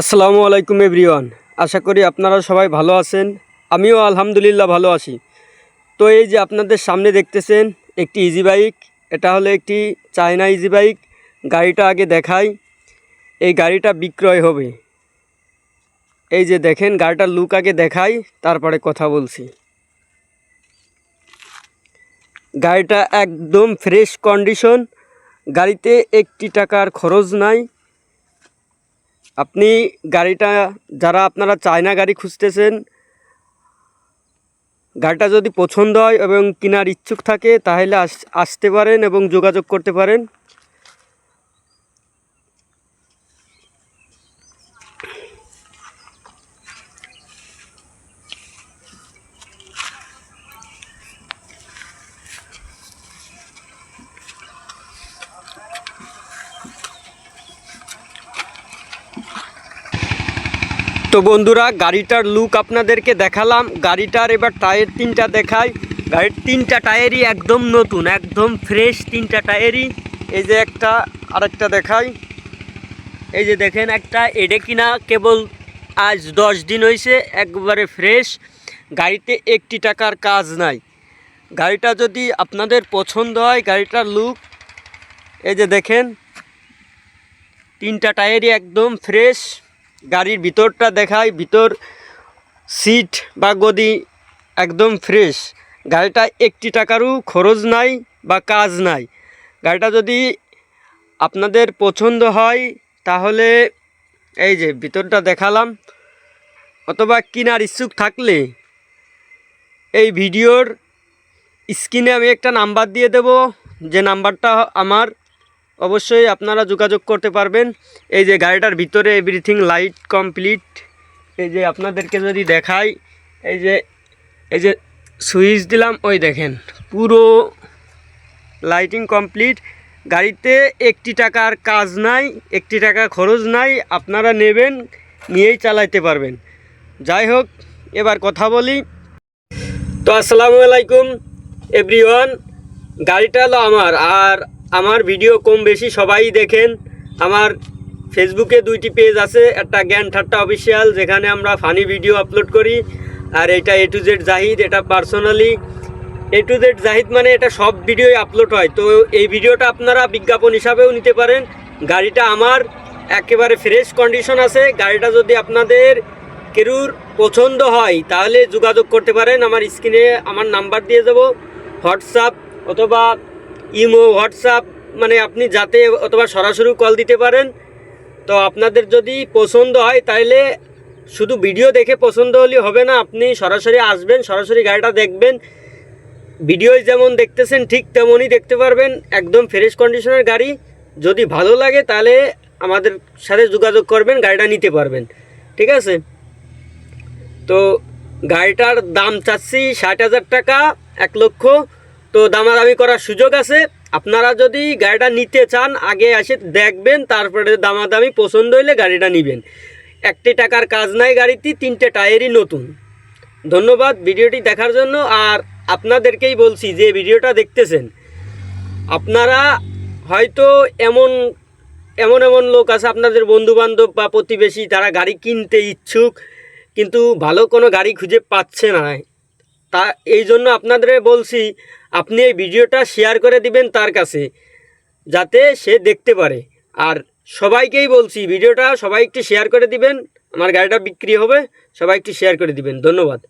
আসসালামু আলাইকুম এভরিওয়ান। আশা করি আপনারা সবাই ভালো আছেন। আমিও আলহামদুলিল্লাহ ভালো আছি। তো এই যে আপনাদের সামনে দেখতেছেন একটি ইজি বাইক এটা হলো একটি চায়না ইজি বাইক গাড়িটা আগে দেখাই। এই গাড়িটা বিক্রয় হবে। এই যে দেখেন, গাড়িটার লুক আগে দেখাই, তারপরে কথা বলছি। গাড়িটা একদম ফ্রেশ কন্ডিশন গাড়িতে একটি টাকার খরচ নাই। আপনি গাড়িটা, যারা আপনারা চায়না গাড়ি খুঁজতেছেন, গাড়িটা যদি পছন্দ হয় এবং কেনার ইচ্ছুক থাকে, তাহলে আস- আসতে পারেন এবং যোগাযোগ করতে পারেন। তো বন্ধুরা, গাড়িটার লুক আপনাদেরকে দেখালাম। গাড়িটার এবার টায়ার তিনটা দেখাই। গাড়ির তিনটা টায়ারই একদম নতুন, একদম ফ্রেশ তিনটা টায়ারই এই যে একটা, আরেকটা দেখাই। এই যে দেখেন একটা এডে কিনা কেবল আজ দশ দিন হয়েছে একবারে ফ্রেশ গাড়িতে একটি টাকার কাজ নাই। গাড়িটা যদি আপনাদের পছন্দ হয়, গাড়িটার লুক এই যে দেখেন, তিনটা টায়ারই একদম ফ্রেশ গাড়ির ভিতরটা দেখাই, ভিতর সিট বা গদি একদম ফ্রেশ গাড়িটা একটি টাকারও খরচ নাই বা কাজ নাই। গাড়িটা যদি আপনাদের পছন্দ হয়, তাহলে এই যে ভিতরটা দেখালাম, অথবা কেনার ইচ্ছুক থাকলে এই ভিডিওর স্ক্রিনে আমি একটা নাম্বার দিয়ে দেব। যে নাম্বারটা আমার অবশ্যই আপনারা যোগাযোগ করতে পারবেন। এই যে গাড়িটার ভিতরে এভরিথিং লাইট কমপ্লিট এই যে আপনাদেরকে যদি দেখাই, এই যে এই যে সুইচ দিলাম, ওই দেখেন, পুরো লাইটিং কমপ্লিট গাড়িতে একটি টাকার কাজ নাই, একটি টাকা খরচ নাই, আপনারা নেবেন, নিয়েই চালাইতে পারবেন। যাই হোক, এবার কথা বলি। তো আসসালামু আলাইকুম এভরিওয়ান গাড়িটা হলো আমার, আর আমার ভিডিও কম বেশি সবাই দেখেন। আমার ফেসবুকে দুইটি পেজ আছে, একটা জ্ঞান ঠাট্টা অফিসিয়াল যেখানে আমরা ফানি ভিডিও আপলোড করি, আর এটা এ টু জেড জাহিদ, এটা personally A to Z Zahid মানে এটা সব ভিডিওই আপলোড হয়। তো এই ভিডিওটা আপনারা বিজ্ঞাপন হিসাবেও নিতে পারেন। গাড়িটা আমার একেবারে ফ্রেশ কন্ডিশন আছে। গাড়িটা যদি আপনাদের কেরুর পছন্দ হয়, তাহলে যোগাযোগ করতে পারেন। আমার স্ক্রিনে আমার নাম্বার দিয়ে দেবো। হোয়াটসঅ্যাপ অথবা ইমো, হোয়াটসঅ্যাপ মানে আপনি যাতে অথবা সরাসরি কল দিতে পারেন। তো আপনাদের যদি পছন্দ হয় তাহলে শুধু ভিডিও দেখে পছন্দ হলে হবে না, আপনি সরাসরি আসবেন, সরাসরি গাড়িটা দেখবেন। ভিডিওয় যেমন দেখতেছেন, ঠিক তেমনই দেখতে পারবেন, একদম ফ্রেশ কন্ডিশনের গাড়ি। যদি ভালো লাগে তাহলে আমাদের সাথে যোগাযোগ করবেন, গাড়িটা নিতে পারবেন। ঠিক আছে? তো গাড়িটার দাম চাচ্ছি ষাট হাজার টাকা, এক লক্ষ। তো দামাদামি করার সুযোগ আছে। আপনারা যদি গাড়িটা নিতে চান, আগে এসে দেখবেন, তারপরে দামাদামি পছন্দ হইলে গাড়িটা নেবেন। একটি টাকার কাজ নাই গাড়িটি, তিনটে টায়ারই নতুন। ধন্যবাদ ভিডিওটি দেখার জন্য। আর আপনাদেরকেই বলছি, যে ভিডিওটা দেখতেছেন, আপনারা হয়তো এমন এমন এমন লোক আছে, আপনাদের বন্ধু বান্ধব বা প্রতিবেশী, তারা গাড়ি কিনতে ইচ্ছুক, কিন্তু ভালো কোনো গাড়ি খুঁজে পাচ্ছে না। তা এই জন্য আপনাদের বলছি, আপনি এই ভিডিওটা শেয়ার করে দিবেন তার কাছে, যাতে সে দেখতে পারে। আর সবাইকেই বলছি, ভিডিওটা সবাই একটু শেয়ার করে দিবেন, আমার গাড়িটা বিক্রি হবে, সবাই একটু শেয়ার করে দিবেন। ধন্যবাদ।